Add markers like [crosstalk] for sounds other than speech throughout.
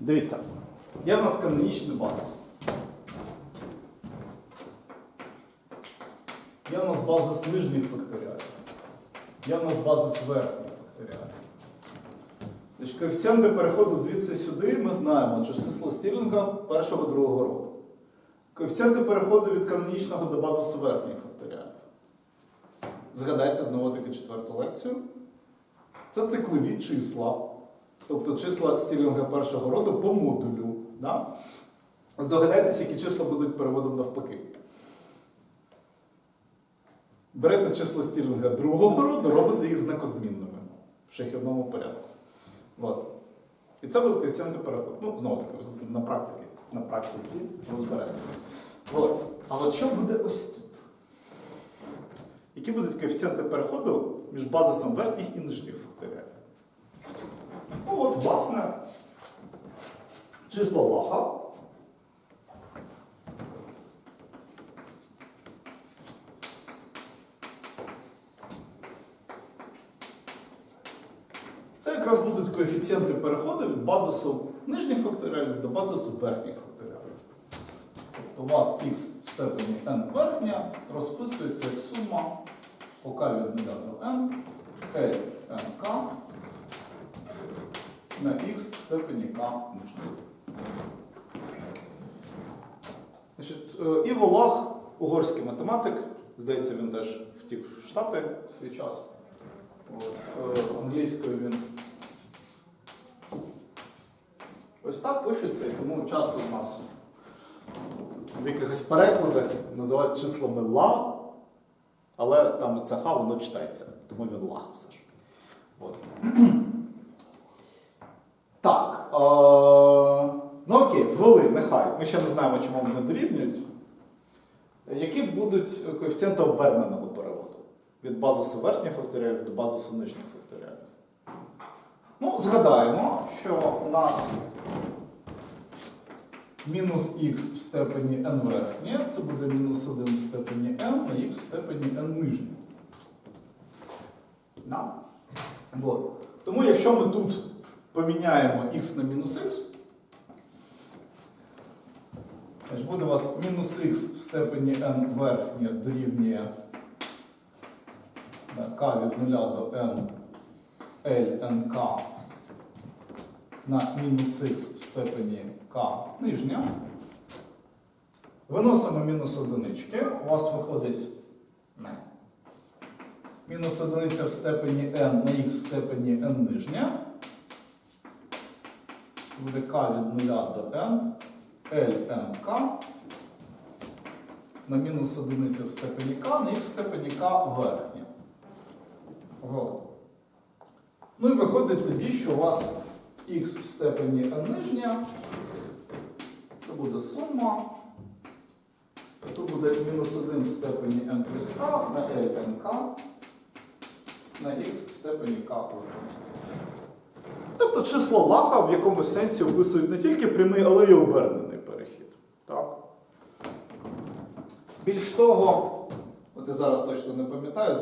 Дивіться, є в нас канонічний базис. Є в нас базис нижніх факторіалів. Є в нас базис верхніх факторіалів. Значить, коефіцієнти переходу звідси сюди ми знаємо, що число Стірлінга першого другого роду. Коефіцієнти переходу від канонічного до базису верхніх факторіалів. Згадайте знову таки четверту лекцію. Це циклові числа. Тобто числа стілінга першого роду по модулю. Да? Здогадайтеся, які числа будуть переводом навпаки. Берете числа стілінга другого роду, робите їх знакозмінними в шахівному порядку. От. І це буде коефіцієнти переходу. Ну, знову таки, це на практиці, на практиці розберемо. От. А от що буде ось тут? Які будуть коефіцієнти переходу між базисом верхніх і нижніх факторіалів? Власне, число лаха. Це якраз будуть коефіцієнти переходу від базису нижніх факторіалів до базису верхніх факторіалів. Тобто у вас х в степені n верхня розписується як сума ОК від 0 до n, L nk на х в степені k нижньої. Значить, е, Іво Лах, угорський математик, здається, він теж втік в Штати в свій час. От, е, англійською він ось так пишеться, і тому часто в нас в якихось перекладах називають числами ла, але там це ха, воно читається, тому він лах все ж. От. Ну окей, ввели, нехай. Ми ще не знаємо, чому вони дорівнюють. Які будуть коефіцієнти оберненого переводу? Від базису верхніх факторіалів до базису нижніх факторіалів. Ну, згадаємо, що у нас мінус х в степені n верхнє, це буде мінус 1 в степені n на х в степені n нижнє. Да? Тому якщо ми тут поміняємо х на мінус х, буде у вас мінус х в степені n верхнє дорівнює k від 0 до n L nk на мінус х в степені k нижня. Виносимо мінус одинички. У вас виходить мінус одиниця в степені n на х в степені n нижня. Буде k від 0 до n L nk на мінус одиниця в степені k на х в степені k верхня. Вот. Ну і виходить тоді, що у вас х в степені n нижня, це буде сума, тут буде мінус 1 в степені n плюс k на L nk на х в степені k. Тобто число лаха в якомусь сенсі описують не тільки прямий, але й обернений перехід. Так? Більш того, от я зараз точно не пам'ятаю,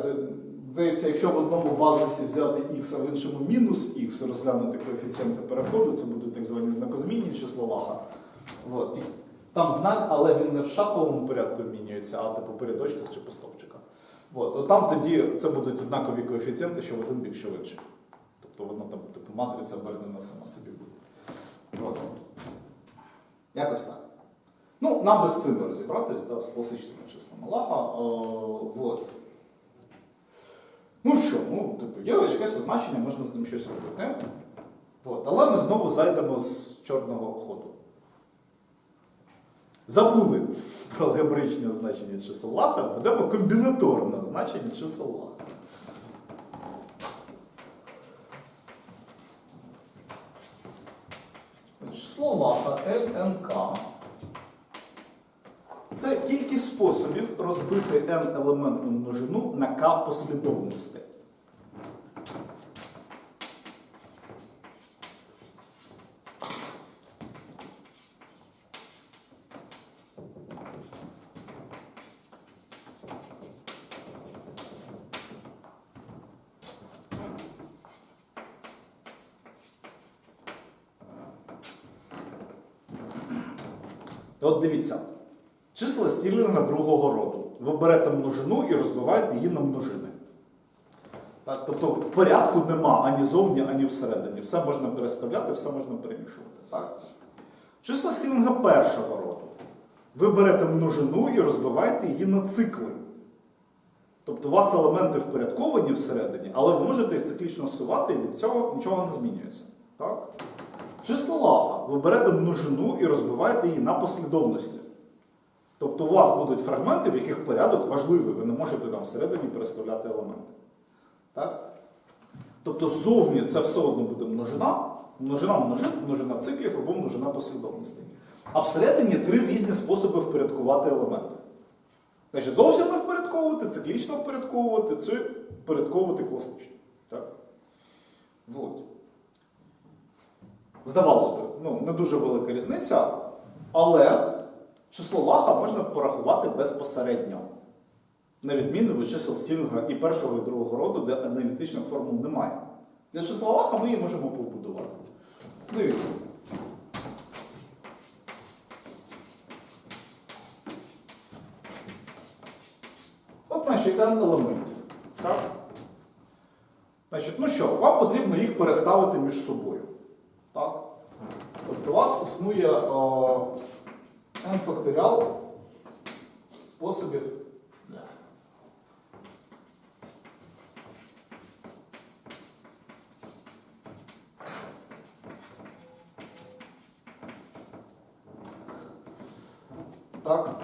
здається, якщо в одному базисі взяти х, а в іншому мінус х розглянути коефіцієнти переходу, це будуть так звані знакозмінні число лаха. От. Там знак, але він не в шаховому порядку змінюється, а типу по рядочках чи по стовпчиках. От. От там тоді це будуть однакові коефіцієнти, що в один бік, що в інший. Тобто воно там, типу, матриця обернена сама собі буде. От. Якось так. Ну, нам без цим розібратись, да, з класичними числами Аллаха. О, вот. Ну що, ну, типу, є якесь означення, можна з ним щось робити. От. Але ми знову зайдемо з чорного ходу. Забули про алгебричне означення чисел Аллаха, ведемо комбінаторне означення чисел Аллаха. Число LNK це кількість способів розбити n-елементну множину на k послідовностей. От дивіться, числа стілінга другого роду. Ви берете множину і розбиваєте її на множини. Так, тобто порядку нема ані зовні, ані всередині. Все можна переставляти, все можна перемішувати. Так? Числа стілінга першого роду. Ви берете множину і розбиваєте її на цикли. Тобто у вас елементи впорядковані всередині, але ви можете їх циклічно сувати, і від цього нічого не змінюється. Так? Число лага. Ви берете множину і розбиваєте її на послідовності. Тобто у вас будуть фрагменти, в яких порядок важливий, ви не можете там всередині переставляти елементи. Так? Тобто ззовні це все одно буде множина, множина множин, множина циклів або множина послідовностей. А всередині три різні способи впорядкувати елементи. Значить, зовсім не впорядковувати, циклічно впорядковувати, чи впорядковувати класично. Так? Вот. Здавалось би, ну, не дуже велика різниця, але число лаха можна порахувати безпосередньо. На відміну від чисел Стілінга і першого, і другого роду, де аналітичних формул немає. Для числа лаха ми її можемо побудувати. Дивіться. От наші n елементів. Так? Значить, ну що, вам потрібно їх переставити між собою. Так? Тобто вас існує n факторіал способів. Так.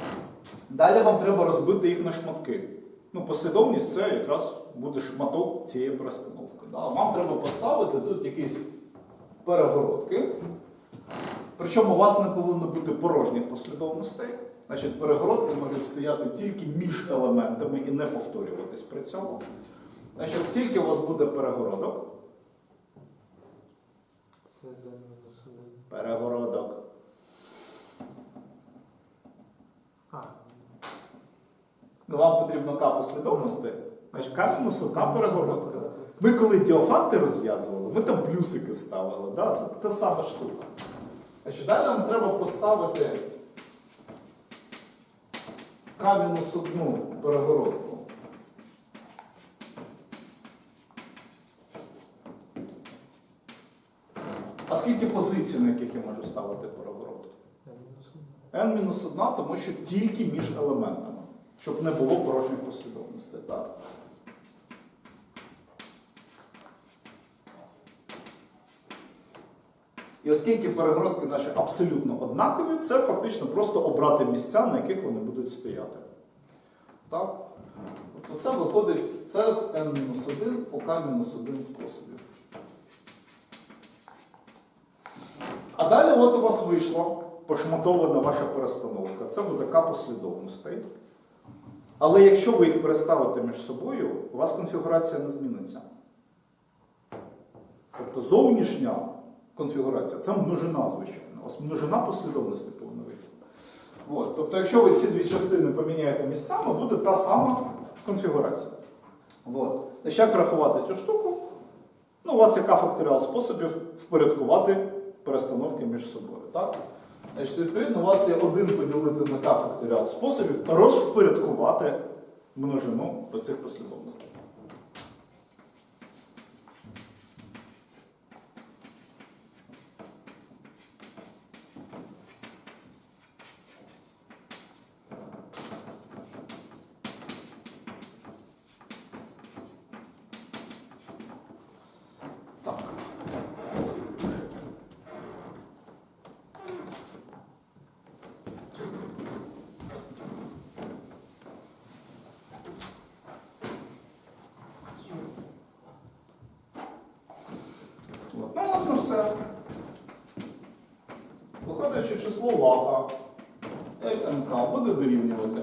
Далі вам треба розбити їх на шматки. Ну, послідовність це якраз буде шматок цієї перестановки. Да? Вам треба поставити тут якісь перегородки. Причому у вас не повинно бути порожніх послідовностей. Значить, перегородки можуть стояти тільки між елементами і не повторюватись при цьому. Значить, скільки у вас буде перегородок? Це за. Перегородок. А, Ну, вам потрібно К послідовностей. Значить, К мінус одна перегородка. Ми коли діофанти розв'язували, ми там плюсики ставили. Да? Це та сама штука. Значить, далі нам треба поставити К-1 перегородку. А скільки позицій, на яких я можу ставити перегородку? N-1, тому що тільки між елементами, щоб не було порожніх послідовностей. Так? І оскільки перегородки наші абсолютно однакові, це фактично просто обрати місця, на яких вони будуть стояти. Так? Тобто це виходить це з n-1 по k-1 способів. А далі от у вас вийшло пошматована ваша перестановка. Це буде К послідовностей. Але якщо ви їх переставите між собою, у вас конфігурація не зміниться. Тобто зовнішня конфігурація це множина, звичайно. Вас множина послідовностей повинна. От. Тобто, якщо ви ці дві частини поміняєте місцями, буде та сама конфігурація. От. Значить, як рахувати цю штуку? Ну, у вас є факторіал способів впорядкувати перестановки між собою. Так? Значить, відповідно, у вас є один поділити на k факторіал способів розвпорядкувати множину до цих послідовностей. Так. От. Виходить, що число лага НК буде дорівнювати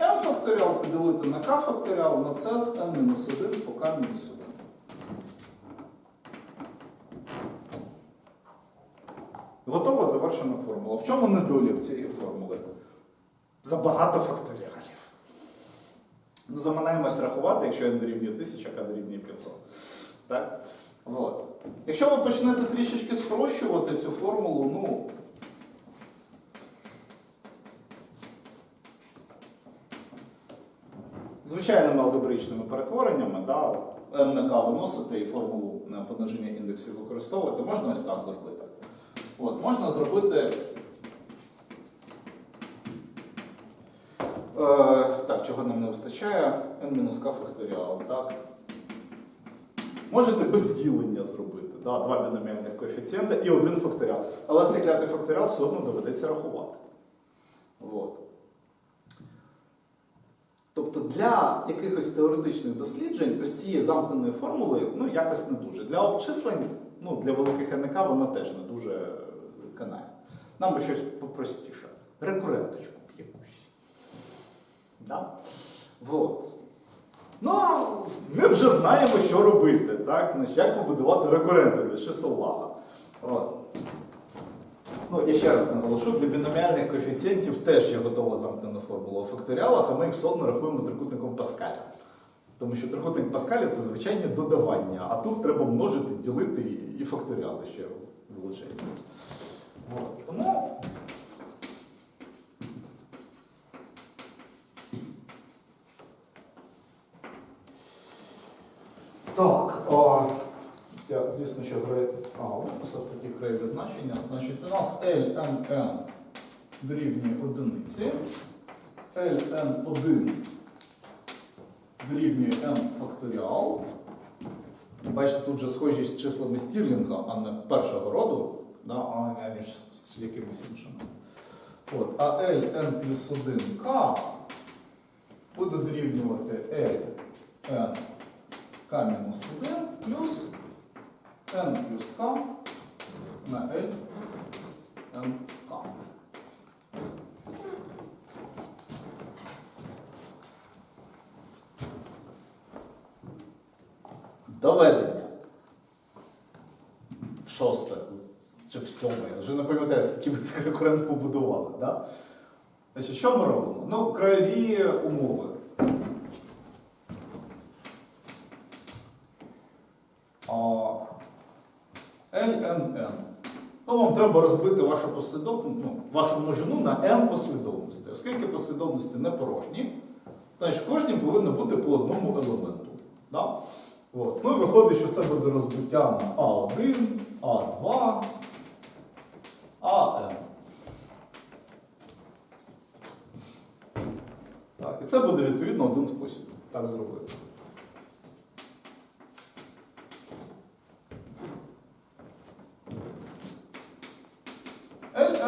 n факторіал поділити на k факторіал на c з n-1 по k-1. Готова завершена формула. В чому недолік цієї формули? Забагато факторіалів. Ну, заманаємось рахувати, якщо n дорівнює 1000, а k дорівнює 500. Так? От. Якщо ви почнете трішечки спрощувати цю формулу, ну. Звичайними алгебричними перетвореннями, да, m на k виносити і формулу пониження індексів використовувати, можна ось так зробити. От, Можна зробити. Е, Так, чого нам не вистачає? n-k факторіал. так. Можете без ділення зробити. Да, два біноміальних коефіцієнта і один факторіал. Але цей клятий факторіал все одно доведеться рахувати. От. Тобто для якихось теоретичних досліджень ось цієї замкненої формули ну, якось не дуже. Для обчислень, ну, для великих НК вона теж не дуже канає. Нам би щось попростіше. Рекуренточку б якусь. Да? Вот. Ну, ми вже знаємо, що робити, так? Значить, як побудувати рекуренту для От. Ну, я ще раз наголошу, для біноміальних коефіцієнтів теж є готова замкнена формула у факторіалах, а ми все одно рахуємо трикутником Паскаля. Тому що трикутник Паскаля це звичайне додавання, а тут треба множити, ділити і- факторіали ще величезні. Тому Так, а, я, звісно, що граю. А, краєві значення. Значить, у нас LNN дорівнює одиниці. LN1 дорівнює n факторіал. Бачите, тут же схожість з числами Стірлінга, а не першого роду, да, а не між з якимось іншим. От, а Ln плюс 1k буде дорівнювати Ln k мінус 1 плюс n плюс k на L n k. Доведення. В Шосте чи в сьоме. Я вже не пам'ятаю, скільки ми цих рекурент побудували. Да? Значить, що ми робимо? Ну, краєві умови. LNN. Ну, вам треба розбити вашу послідов... ну, вашу множину на n послідовностей. Оскільки послідовності не порожні, значить кожній повинно бути по одному елементу. Да? От. Ну і виходить, що це буде розбиття на А1, А2, АН. Так, і це буде відповідно один спосіб так зробити.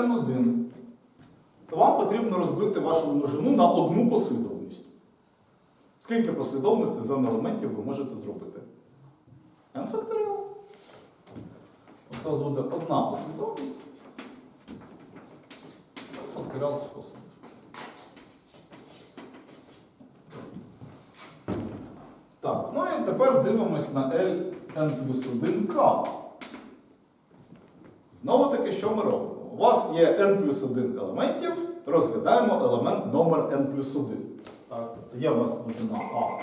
LN1. То вам потрібно розбити вашу множину на одну послідовність. Скільки послідовностей за елементів ви можете зробити? n факторіал. Тобто буде одна послідовність. Факторіал спосіб. Так, ну і тепер дивимось на Ln плюс 1k. Знову таки, що ми робимо? У вас є n плюс 1 елементів, розглядаємо елемент номер n плюс 1. Так, є у нас множина А.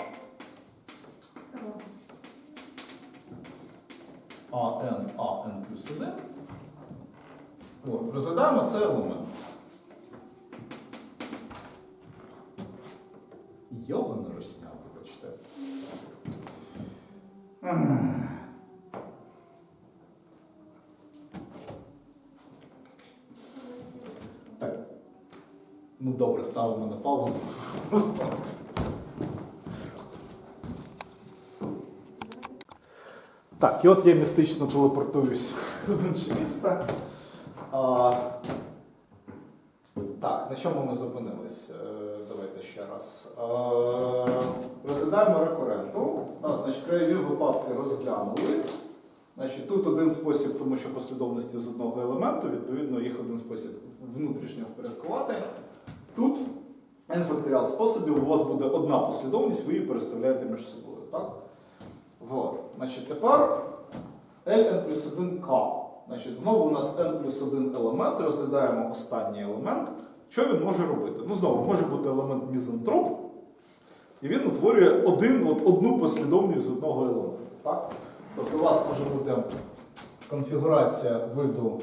АН, АН плюс 1. От, розглядаємо цей елемент. Йобана росня, вибачте. Ну добре, ставимо на паузу. Так, і от я містично телепортуюсь в інше місце. А, так, на чому ми зупинились? Е, Давайте ще раз. Е, Розглядаємо рекуренту. Да, значить, краєві випадки розглянули. Значить, тут один спосіб, тому що послідовності з одного елементу, відповідно, їх один спосіб внутрішньо впорядкувати. Тут n факторіал способів, у вас буде одна послідовність, ви її переставляєте між собою. Так? Вот. Значить, тепер Ln плюс 1k. Значить, знову у нас n плюс 1 елемент, розглядаємо останній елемент. Що він може робити? Ну, знову, може бути елемент мізантроп, і він утворює один, от, одну послідовність з одного елементу. Так? Тобто у вас може бути конфігурація виду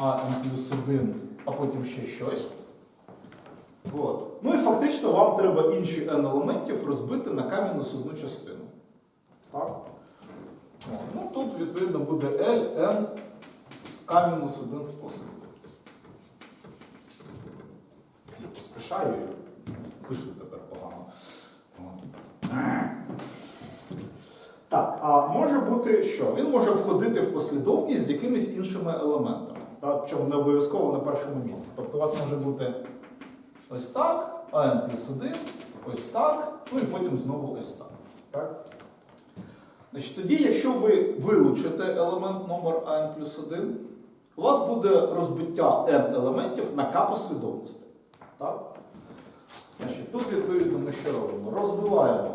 AN плюс 1, а потім ще щось. От. Ну і фактично вам треба інші n елементів розбити на k-1 частину. Так? Ну, тут, відповідно, буде L, n, k-1 спосіб. Поспішаю і пишу тепер погано. Так, а може бути що? Він може входити в послідовність з якимись іншими елементами. Так? Причому не обов'язково на першому місці. Тобто у вас може бути ось так, АН плюс 1, ось так, ну і потім знову ось так. так? Значить, тоді, якщо ви вилучите елемент номер АН плюс 1, у вас буде розбиття n елементів на k послідовностей. Так? Значить, тут відповідно ми що робимо? Розбиваємо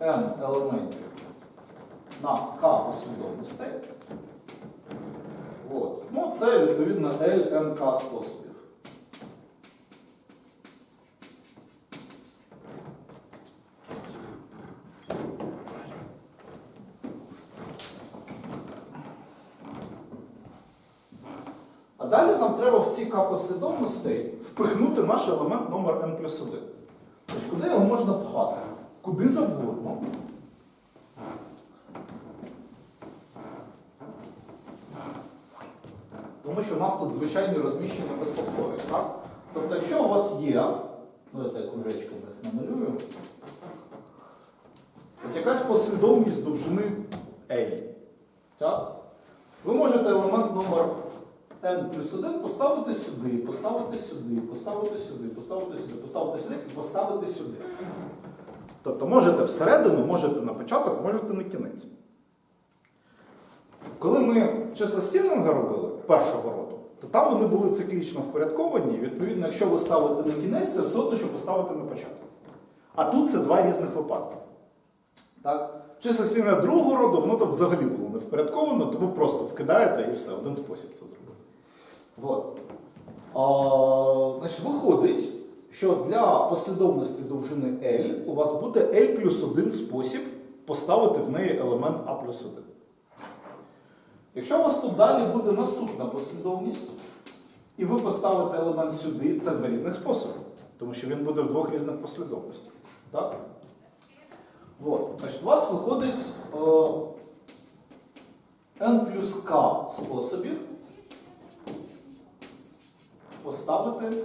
n елементів на k послідовностей. Ну, це відповідно LNK способів. А далі нам треба в ці К послідовностей впихнути наш елемент номер n плюс 1. Тобто, куди його можна пхати? Куди завгодно. Тому що у нас тут звичайне розміщення без повторів. Так? Тобто, якщо у вас є, ну я так кружечком їх намалюю, от якась послідовність довжини L. Так? Ви можете елемент номер n плюс 1 поставити сюди, поставити сюди, поставити сюди, поставити сюди, поставити сюди і поставити сюди. Тобто можете всередину, можете на початок, можете на кінець. Коли ми числа Стілінга робили першого роду, то там вони були циклічно впорядковані. Відповідно, якщо ви ставите на кінець, це все одно, що поставити на початок. А тут це два різних випадки. Так? Числа Стілінга другого роду, воно там взагалі було не впорядковано, тому просто вкидаєте і все, один спосіб це зробити. От. А, значить, виходить, що для послідовності довжини L у вас буде L плюс один спосіб поставити в неї елемент А плюс 1. Якщо у вас тут далі буде наступна послідовність, і ви поставите елемент сюди, це два різних способи, тому що він буде в двох різних послідовностях. Так? От. Значить, у вас виходить е, n плюс k способів поставити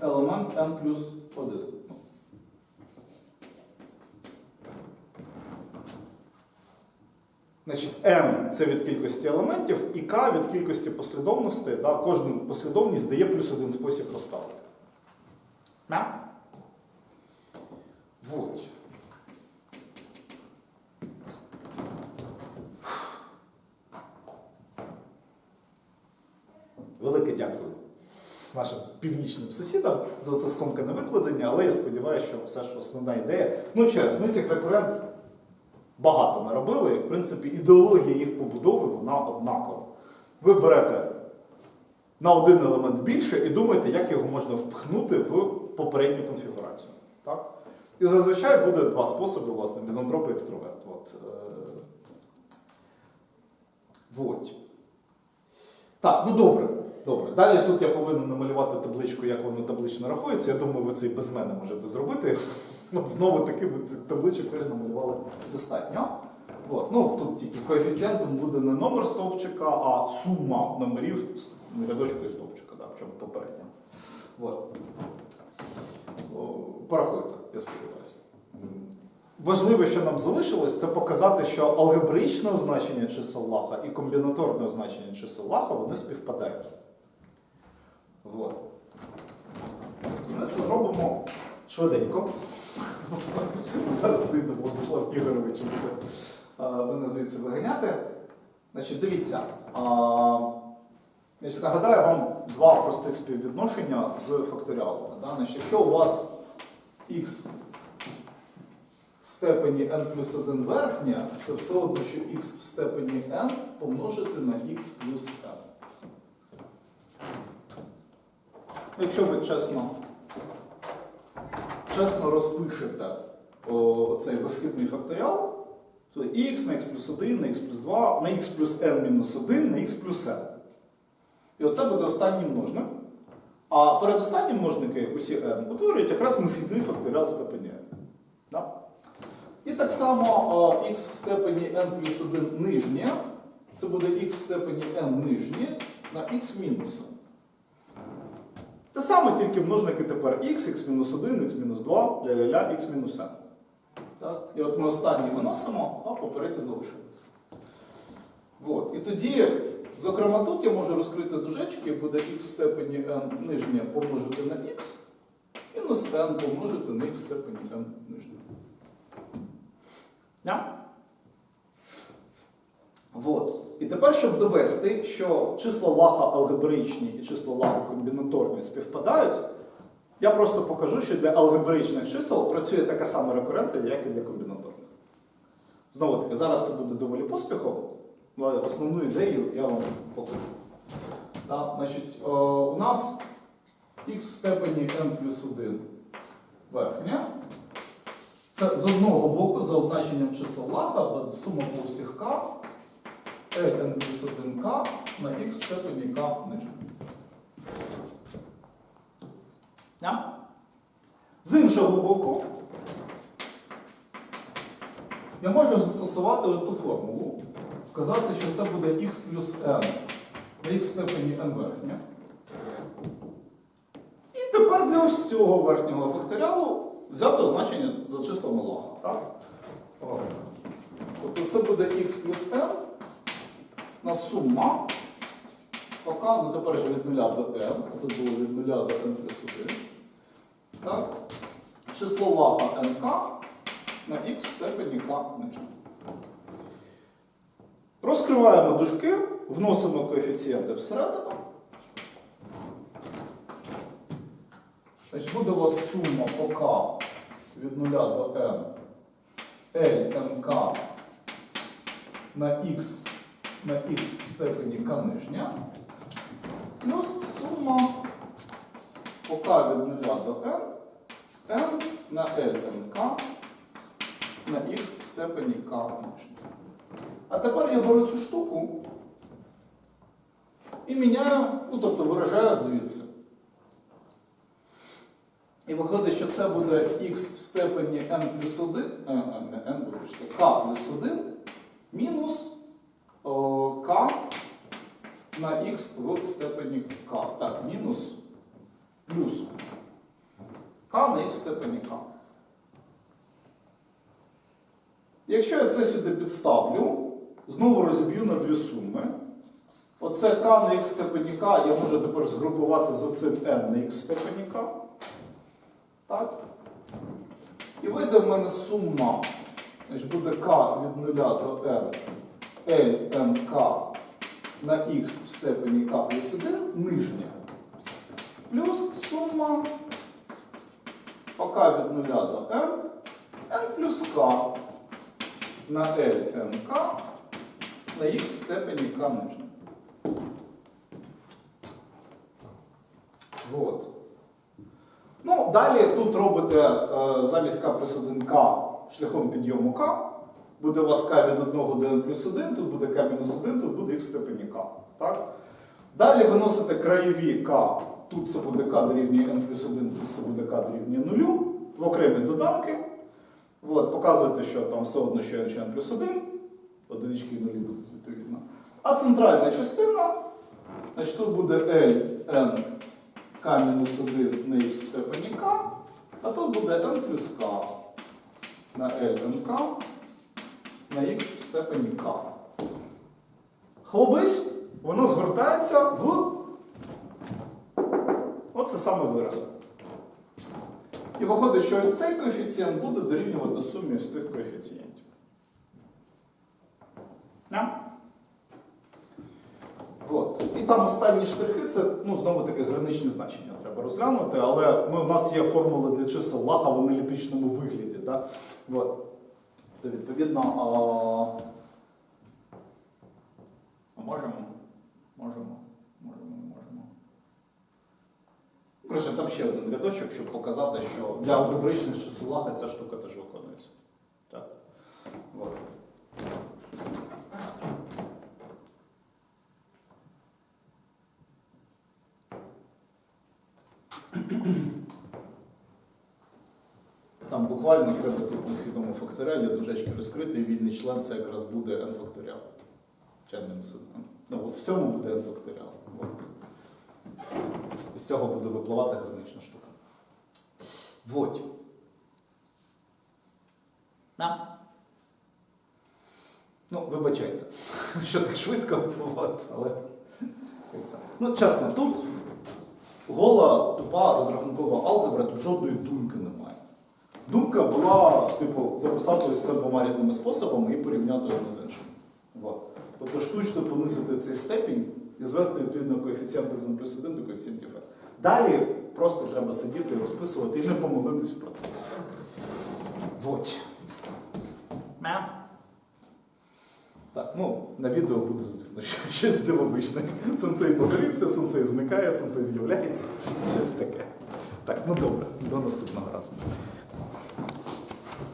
елемент n плюс 1. Значить, m це від кількості елементів, і k від кількості послідовностей. Да? Кожна послідовність дає плюс один спосіб розставити. Да? Вот. Велике дякую нашим північним сусідам за це скомкане викладення, але я сподіваюся, що все ж основна ідея. Ну, ще раз, ми цих рекурент багато наробили, і в принципі ідеологія їх побудови вона однакова. Ви берете на один елемент більше і думаєте, як його можна впхнути в попередню конфігурацію. Так? І зазвичай буде два способи, власне, мізантроп і екстроверт. От, е... Так, ну добре. Добре. Далі тут я повинен намалювати табличку, як воно таблично рахується. Я думаю, ви це і без мене можете зробити. Знову таки ми цих табличок теж намалювали достатньо. От. Ну, тут тільки коефіцієнтом буде не номер стовпчика, а сума номерів рядочку і стовпчика, да, в чому попередньо. Порахуйте, я сподіваюся. Важливе, що нам залишилось, це показати, що алгебраїчне означення чисел Лаха і комбінаторне означення чисел Лаха вони співпадають. Вот. І ми це зробимо швиденько. [laughs] Зараз вийде Владислав Ігорович мене звідси виганяти. Значить, дивіться. Значить, нагадаю вам два простих співвідношення з факторіалами. Да? Значить, якщо у вас х в степені n плюс 1 верхня, це все одно, що х в степені n помножити на х плюс n. Якщо ви чесно, чесно розпишете цей безхідний факторіал, Тобто х на х плюс 1, на х плюс 2, на х плюс n мінус 1, на х плюс n. І оце буде останній множник. А передостанні множники, усі n, утворюють якраз несхідний факторіал степені n. Да? І так само х в степені n плюс 1 нижнє, це буде х в степені n нижнє на х мінус. n. Те саме, тільки множники тепер x, x-1, x-2, ля-ля-ля, x-n. І от ми останній виносимо, а попередній залишається. От. І тоді, зокрема, тут я можу розкрити дужечки, буде х в степені n нижнє помножити на х, мінус n помножити на х в степені n нижнє. Yeah? Вот. І тепер, щоб довести, що числа лаха алгебраїчні і числа лаха комбінаторні співпадають, я просто покажу, що для алгебраїчних чисел працює така сама рекуррента, як і для комбінаторних. Знову таки, зараз це буде доволі поспіхово, але основну ідею я вам покажу. Так, значить, о, у нас х в степені n плюс 1 верхня. Це з одного боку за означенням чисел лаха сума по всіх k n плюс 1k на в степені k нижнє. Yeah? З іншого боку, я можу застосувати ту формулу, сказати, що це буде x плюс n на х степені n верхня. І тепер для ось цього верхнього факторіалу взяти означення за числами лаха. Так? Тобто це буде x плюс n на сума поки, ну тепер же від 0 до n, тут було від 0 до n плюс 1. Так? Число лаха nk на х в степені k нижче. Розкриваємо дужки, вносимо коефіцієнти всередину. Значить, буде у вас сума по k від 0 до n LNK на x на x в степені k нижня плюс сума по k від 0 до n n на LNK на x в степені k нижня. А тепер я беру цю штуку і міняю, ну тобто виражаю звідси. І виходить, що це буде x в степені n плюс 1, е, не n, вибачте, k плюс 1 мінус k на x в степені k. Так, мінус плюс k на x в степені k. Якщо я це сюди підставлю, знову розіб'ю на дві суми. Оце k на x в степені k я можу тепер згрупувати за цим n на x в степені k. Так? І вийде в мене сума. Значить, буде k від 0 до n lnk на x в степені k плюс 1 нижня. Плюс сума k від 0 до n n плюс k на lnk на x в степені k нижня. Вот. Ну, далі тут робите е, замість k плюс 1k шляхом підйому k. Буде у вас k від 1 до n плюс 1, тут буде k мінус 1, тут буде x в степені k. Так? Далі виносите краєві k. Тут це буде k дорівнює n плюс 1, тут це буде k дорівнює 0, в окремі доданки. От, показуєте, що там все одно, що n, що n плюс 1, одинички і нулі будуть відповідно. А центральна частина, значить, тут буде L, n k мінус 1 на x в степені k, а тут буде n плюс k на lnk на x в степені k. Хлобись, воно згортається в оце саме вираз. І виходить, що ось цей коефіцієнт буде дорівнювати сумі з цих коефіцієнтів. Yeah? От. І там останні штрихи це ну, знову таки граничні значення треба розглянути, але ми, у нас є формула для чисел лаха в аналітичному вигляді. Да? От. То відповідно, а... можемо? Можемо, можемо, можемо. Коротше, там ще один рядочок, щоб показати, що для алгебричних чисел ця штука теж виконується. Так. От. Буквально треба тут на свідому факторіалі дужечки розкрити, і вільний член це якраз буде n факторіал. Чи n мінус 1. Ну, от в цьому буде n факторіал. От. І з цього буде випливати гранична штука. Вот. На. Ну, вибачайте, [laughs] що так швидко, от, але. Ну, чесно, тут гола, тупа розрахункова алгебра, тут жодної думки немає. Думка була, типу, записати це двома різними способами і порівняти одне з іншим. От. Тобто штучно понизити цей степінь і звести відповідно коефіцієнти з плюс 1 до коефіцієнтів r. Далі просто треба сидіти розписувати і не помилитись в процесі. Вот. Мя. Так, ну, на відео буде, звісно, щось дивовижне. Сенсей погориться, сенсей зникає, сенсей з'являється. Щось таке. Так, ну добре, до наступного разу.